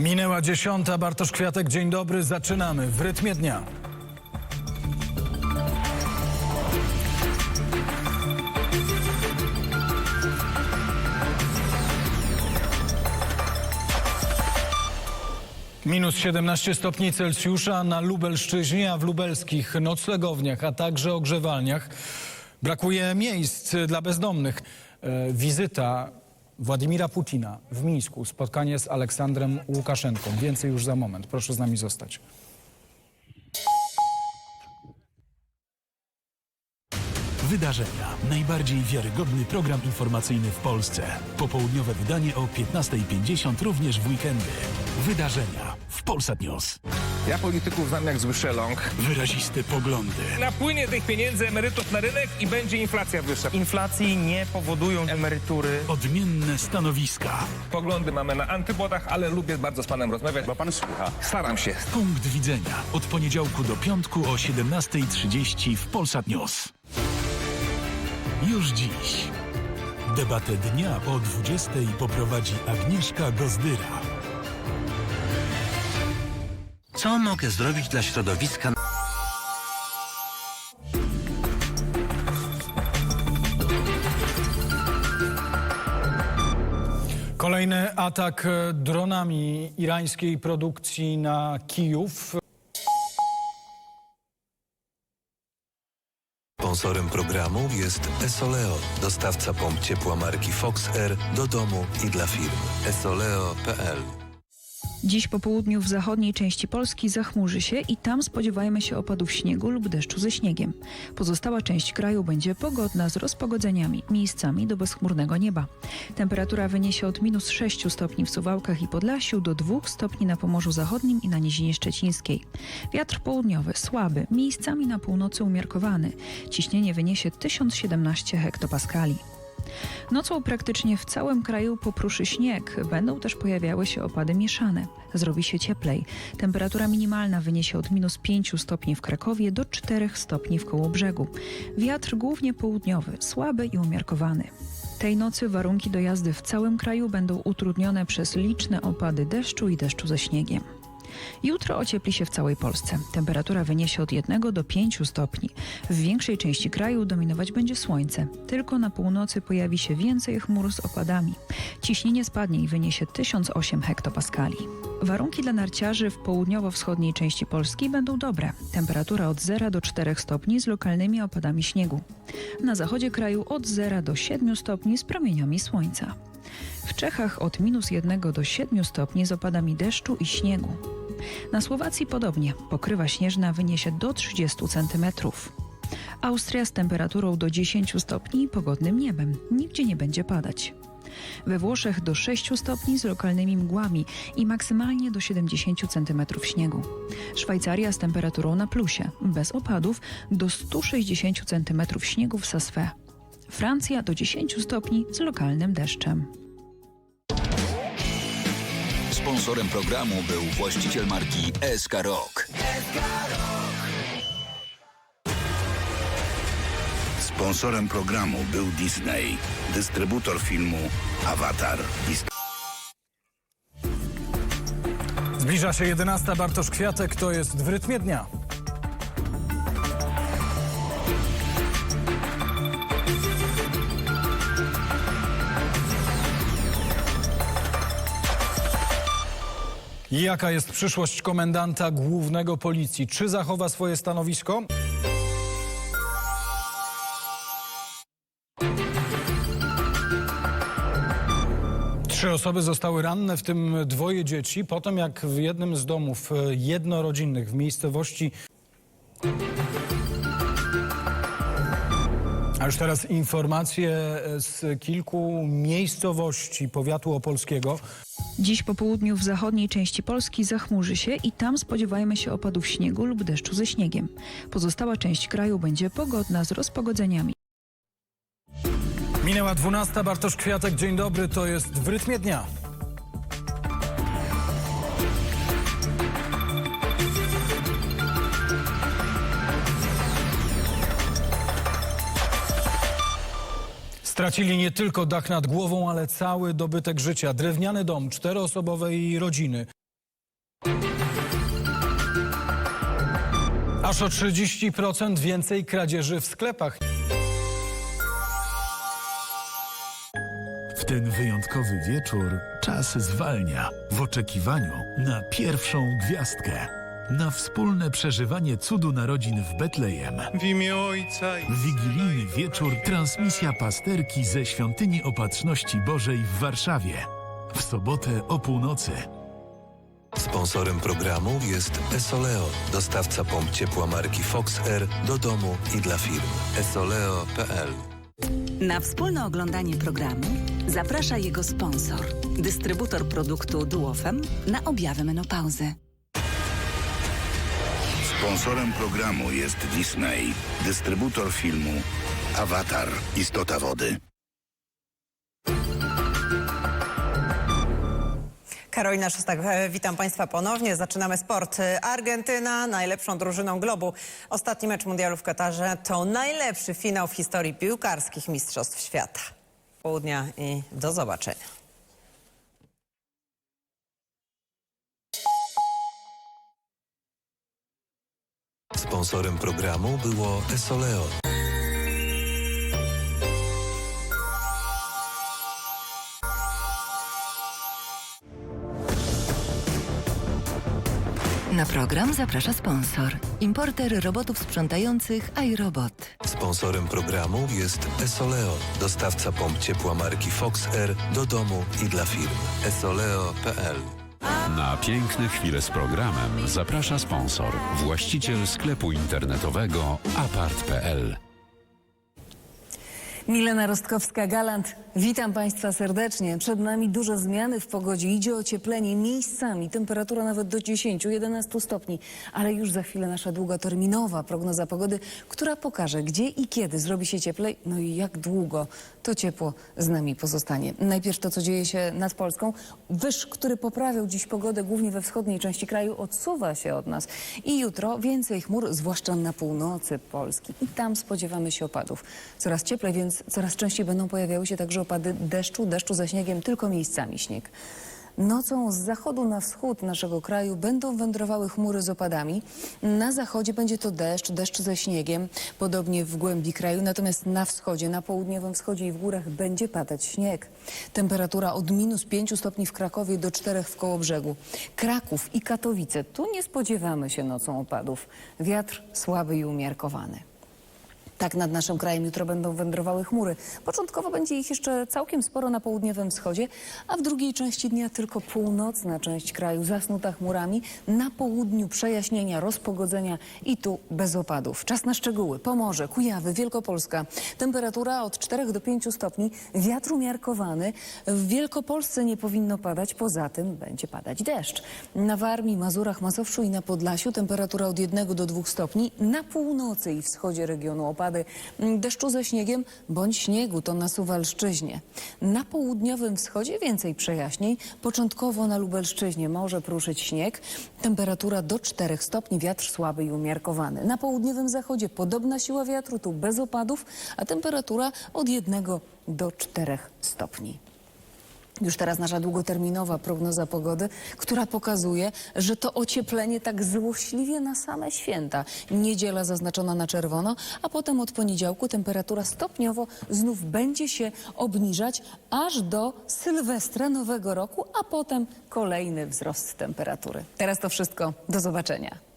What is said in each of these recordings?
Minęła dziesiąta, Bartosz Kwiatek, dzień dobry, zaczynamy w rytmie dnia. Minus 17 stopni Celsjusza na Lubelszczyźnie, a w lubelskich noclegowniach, a także ogrzewalniach brakuje miejsc dla bezdomnych. E, wizyta Władimira Putina w Mińsku, spotkanie z Aleksandrem Łukaszenką. Więcej już za moment. Proszę z nami zostać. Wydarzenia. Najbardziej wiarygodny program informacyjny w Polsce. Popołudniowe wydanie o 15.50 również w weekendy. Wydarzenia w Polsat News. Ja polityków znam jak zły szeląg. Wyraziste poglądy. Napłynie tych pieniędzy emerytów na rynek i będzie inflacja wyższa. inflacji nie powodują emerytury. Odmienne stanowiska. Poglądy mamy na antybodach, ale lubię bardzo z panem rozmawiać, bo pan słucha. Staram się. Punkt widzenia. Od poniedziałku do piątku o 17.30 w Polsat News. Już dziś. Debatę dnia o 20.00 poprowadzi Agnieszka Gozdyra. Co mogę zrobić dla środowiska? Kolejny atak dronami irańskiej produkcji na Kijów. Sponsorem programu jest Esoleo, dostawca pomp ciepła marki Fox Air do domu i dla firm. esoleo.pl Dziś po południu w zachodniej części Polski zachmurzy się i tam spodziewajmy się opadów śniegu lub deszczu ze śniegiem. Pozostała część kraju będzie pogodna z rozpogodzeniami, miejscami do bezchmurnego nieba. Temperatura wyniesie od minus 6 stopni w Suwałkach i Podlasiu do 2 stopni na Pomorzu Zachodnim i na Nizinie Szczecińskiej. Wiatr południowy słaby, miejscami na północy umiarkowany. Ciśnienie wyniesie 1017 hektopaskali. Nocą praktycznie w całym kraju popruszy śnieg. Będą też pojawiały się opady mieszane. Zrobi się cieplej. Temperatura minimalna wyniesie od minus 5 stopni w Krakowie do 4 stopni w Kołobrzegu. Wiatr głównie południowy, słaby i umiarkowany. Tej nocy warunki do jazdy w całym kraju będą utrudnione przez liczne opady deszczu i deszczu ze śniegiem. Jutro ociepli się w całej Polsce. Temperatura wyniesie od 1 do 5 stopni. W większej części kraju dominować będzie słońce. Tylko na północy pojawi się więcej chmur z opadami. Ciśnienie spadnie i wyniesie 1008 hektopaskali. Warunki dla narciarzy w południowo-wschodniej części Polski będą dobre. Temperatura od 0 do 4 stopni z lokalnymi opadami śniegu. Na zachodzie kraju od 0 do 7 stopni z promieniami słońca. W Czechach od minus 1 do 7 stopni z opadami deszczu i śniegu. Na Słowacji podobnie. Pokrywa śnieżna wyniesie do 30 centymetrów. Austria z temperaturą do 10 stopni i pogodnym niebem. Nigdzie nie będzie padać. We Włoszech do 6 stopni z lokalnymi mgłami i maksymalnie do 70 centymetrów śniegu. Szwajcaria z temperaturą na plusie, bez opadów, do 160 centymetrów śniegu w Sasfe. Francja do 10 stopni z lokalnym deszczem. Sponsorem programu był właściciel marki SK Rock. Sponsorem programu był Disney, dystrybutor filmu Avatar Zbliża się 11. Bartosz Kwiatek, to jest w rytmie dnia. Jaka jest przyszłość komendanta głównego policji? Czy zachowa swoje stanowisko? Trzy osoby zostały ranne, w tym dwoje dzieci, po tym jak w jednym z domów e, jednorodzinnych w miejscowości. A już teraz informacje e, z kilku miejscowości powiatu opolskiego. Dziś po południu w zachodniej części Polski zachmurzy się i tam spodziewajmy się opadów śniegu lub deszczu ze śniegiem. Pozostała część kraju będzie pogodna z rozpogodzeniami. Minęła 12. Bartosz Kwiatek, dzień dobry, to jest w rytmie dnia. Stracili nie tylko dach nad głową, ale cały dobytek życia. Drewniany dom czteroosobowej rodziny. Aż o 30% więcej kradzieży w sklepach. W ten wyjątkowy wieczór czas zwalnia w oczekiwaniu na pierwszą gwiazdkę. Na wspólne przeżywanie cudu narodzin w Betlejem. W imię Ojca i Wigilijny wieczór transmisja pasterki ze Świątyni Opatrzności Bożej w Warszawie. W sobotę o północy. Sponsorem programu jest Esoleo, dostawca pomp ciepła marki Fox Air do domu i dla firm. esoleo.pl Na wspólne oglądanie programu zaprasza jego sponsor, dystrybutor produktu Duofem na objawy menopauzy. Sponsorem programu jest Disney, dystrybutor filmu Avatar, Istota Wody. Karolina Szostak, e, witam Państwa ponownie. Zaczynamy sport. E, Argentyna najlepszą drużyną globu. Ostatni mecz mundialu w Katarze to najlepszy finał w historii piłkarskich mistrzostw świata. Południa i do zobaczenia. Sponsorem programu było Esoleo. Na program zaprasza sponsor, importer robotów sprzątających iRobot. Sponsorem programu jest Esoleo, dostawca pomp ciepła marki Fox Air do domu i dla firm. esoleo.pl Na piękne chwile z programem zaprasza sponsor, właściciel sklepu internetowego apart.pl. Milena Rostkowska-Galant, witam Państwa serdecznie. Przed nami duże zmiany w pogodzie. Idzie ocieplenie miejscami, temperatura nawet do 10-11 stopni. Ale już za chwilę nasza długoterminowa prognoza pogody, która pokaże, gdzie i kiedy zrobi się cieplej, no i jak długo to ciepło z nami pozostanie. Najpierw to, co dzieje się nad Polską. Wyż, który poprawiał dziś pogodę głównie we wschodniej części kraju, odsuwa się od nas. I jutro więcej chmur, zwłaszcza na północy Polski. I tam spodziewamy się opadów. Coraz cieplej, więc coraz częściej będą pojawiały się także opady deszczu, deszczu ze śniegiem, tylko miejscami śnieg. Nocą z zachodu na wschód naszego kraju będą wędrowały chmury z opadami. Na zachodzie będzie to deszcz, deszcz ze śniegiem, podobnie w głębi kraju. Natomiast na wschodzie, na południowym wschodzie i w górach będzie padać śnieg. Temperatura od minus 5 stopni w Krakowie do 4 w Kołobrzegu. Kraków i Katowice. Tu nie spodziewamy się nocą opadów. Wiatr słaby i umiarkowany. Tak nad naszym krajem jutro będą wędrowały chmury. Początkowo będzie ich jeszcze całkiem sporo na południowym wschodzie, a w drugiej części dnia tylko północna część kraju zasnuta chmurami. Na południu przejaśnienia, rozpogodzenia i tu bez opadów. Czas na szczegóły. Pomorze, Kujawy, Wielkopolska. Temperatura od 4 do 5 stopni. Wiatr umiarkowany. W Wielkopolsce nie powinno padać, poza tym będzie padać deszcz. Na Warmii, Mazurach, Mazowszu i na Podlasiu temperatura od 1 do 2 stopni. Na północy i wschodzie regionu opady mm, deszczu ze śniegiem bądź śniegu to na Suwalszczyźnie. Na południowym wschodzie więcej przejaśnień. Początkowo na Lubelszczyźnie może pruszyć śnieg. Temperatura do 4 stopni, wiatr słaby i umiarkowany. Na południowym zachodzie podobna siła wiatru, tu bez opadów, a temperatura od 1 do 4 stopni. Już teraz nasza długoterminowa prognoza pogody, która pokazuje, że to ocieplenie tak złośliwie na same święta. Niedziela zaznaczona na czerwono, a potem od poniedziałku temperatura stopniowo znów będzie się obniżać aż do Sylwestra Nowego Roku, a potem kolejny wzrost temperatury. Teraz to wszystko. Do zobaczenia.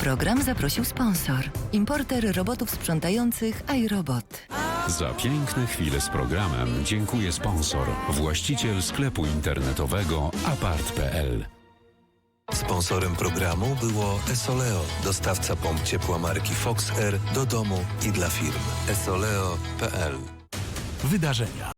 Program zaprosił sponsor. Importer robotów sprzątających iRobot. Za piękne chwile z programem dziękuję sponsor, właściciel sklepu internetowego apart.pl. Sponsorem programu było Esoleo, dostawca pomp ciepła marki Fox Air do domu i dla firm. esoleo.pl Wydarzenia.